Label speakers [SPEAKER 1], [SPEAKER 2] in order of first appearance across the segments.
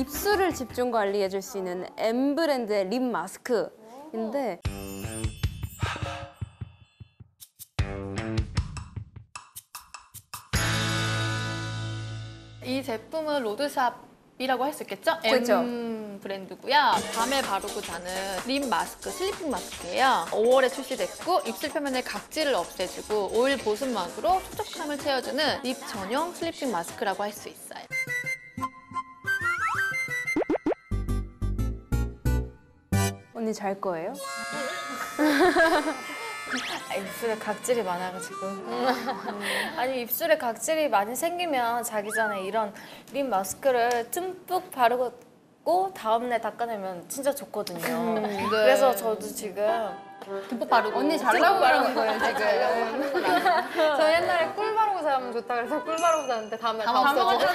[SPEAKER 1] 입술을 집중 관리해줄 수 있는 M 브랜드의 립 마스크인데
[SPEAKER 2] 이 제품은 로드샵이라고 할 수 있겠죠?
[SPEAKER 1] 그렇죠.
[SPEAKER 2] M 브랜드고요. 밤에 바르고 자는 립 마스크, 슬리핑 마스크예요. 5월에 출시됐고 입술 표면의 각질을 없애주고 오일 보습막으로 촉촉함을 채워주는 립 전용 슬리핑 마스크라고 할 수 있어요.
[SPEAKER 1] 언니 잘 거예요?
[SPEAKER 3] 아, 입술에 각질이 많아가지고. 아니 입술에 각질이 많이 생기면 자기 전에 이런 립 마스크를 듬뿍 바르고 다음날 닦아내면 진짜 좋거든요. 그래서 저도 지금
[SPEAKER 2] 듬뿍 바르고.
[SPEAKER 1] 언니 잘라고 그러는 거예요 지금.
[SPEAKER 4] 저 옛날에 꿀 바르고 자면 좋다 그래서 꿀 바르고 자는데 다음날 다,
[SPEAKER 2] 다
[SPEAKER 4] 없어져.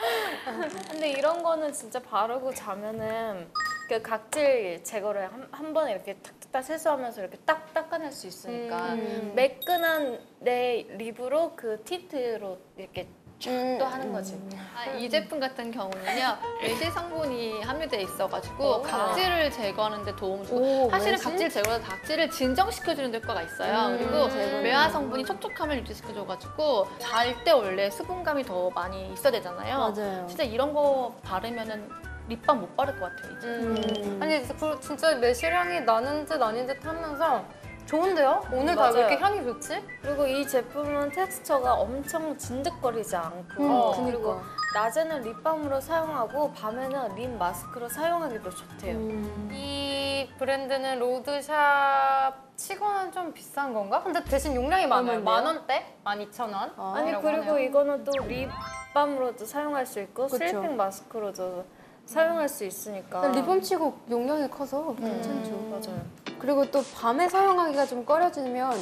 [SPEAKER 3] 근데 이런 거는 진짜 바르고 자면은 그 각질 제거를 한, 한 번에 이렇게 탁탁탁 세수하면서 이렇게 딱 닦아낼 수 있으니까
[SPEAKER 1] 음.
[SPEAKER 3] 매끈한 내 립으로 그 틴트로 이렇게 쫙또 하는 거지.
[SPEAKER 2] 아, 이 제품 같은 경우는요 매실 성분이 함유돼 있어가지고 각질을 제거하는 데 도움을 주고
[SPEAKER 1] 오,
[SPEAKER 2] 사실은
[SPEAKER 1] 매실?
[SPEAKER 2] 각질 제거보다 각질을 진정시켜주는 효과가 있어요 그리고 메화 성분이 촉촉함을 유지시켜줘가지고 잘 때 원래 수분감이 더 많이 있어야 되잖아요
[SPEAKER 1] 맞아요.
[SPEAKER 2] 진짜 이런 거 바르면은 립밤 못 바를 것 같아요 이제
[SPEAKER 1] 음.
[SPEAKER 4] 아니 그 진짜 매실 향이 나는 듯 아닌 듯 하면서 좋은데요? 오늘 다 왜. 이렇게 향이 좋지?
[SPEAKER 3] 그리고 이 제품은 텍스처가 엄청 진득거리지 않고
[SPEAKER 1] 음,
[SPEAKER 3] 그리고
[SPEAKER 1] 그니까.
[SPEAKER 3] 낮에는 립밤으로 사용하고 밤에는 립 마스크로 사용하기도 좋대요.
[SPEAKER 1] 음.
[SPEAKER 4] 이 브랜드는 로드샵 치고는 좀 비싼 건가? 근데 대신 용량이
[SPEAKER 1] 많아요.
[SPEAKER 4] 만 원대? 만 이천 원?
[SPEAKER 1] 아.
[SPEAKER 3] 아니
[SPEAKER 4] 이라고
[SPEAKER 3] 그리고
[SPEAKER 4] 하네요.
[SPEAKER 3] 이거는 또 립밤으로도 사용할 수 있고
[SPEAKER 1] 그쵸.
[SPEAKER 3] 슬리핑 마스크로도 사용할 수 있으니까
[SPEAKER 1] 립밤 치고 용량이 커서 괜찮죠.
[SPEAKER 3] 맞아요.
[SPEAKER 1] 그리고 또 밤에 사용하기가 좀 꺼려지면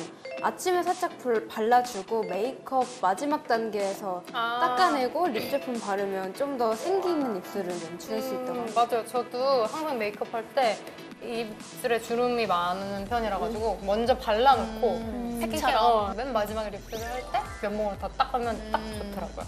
[SPEAKER 1] 아침에 살짝 불- 발라주고 메이크업 마지막 단계에서
[SPEAKER 4] 아.
[SPEAKER 1] 닦아내고 립 제품 바르면 좀 더 생기 있는 입술을 연출할 수 있더라고요.
[SPEAKER 4] 음, 맞아요. 저도 항상 메이크업 할 때 입술에 주름이 많은 편이라 가지고 먼저 발라놓고
[SPEAKER 2] 음.
[SPEAKER 4] 색처럼 맨 마지막에 립스틱을 할때 면봉으로 다 닦으면 딱 좋더라고요.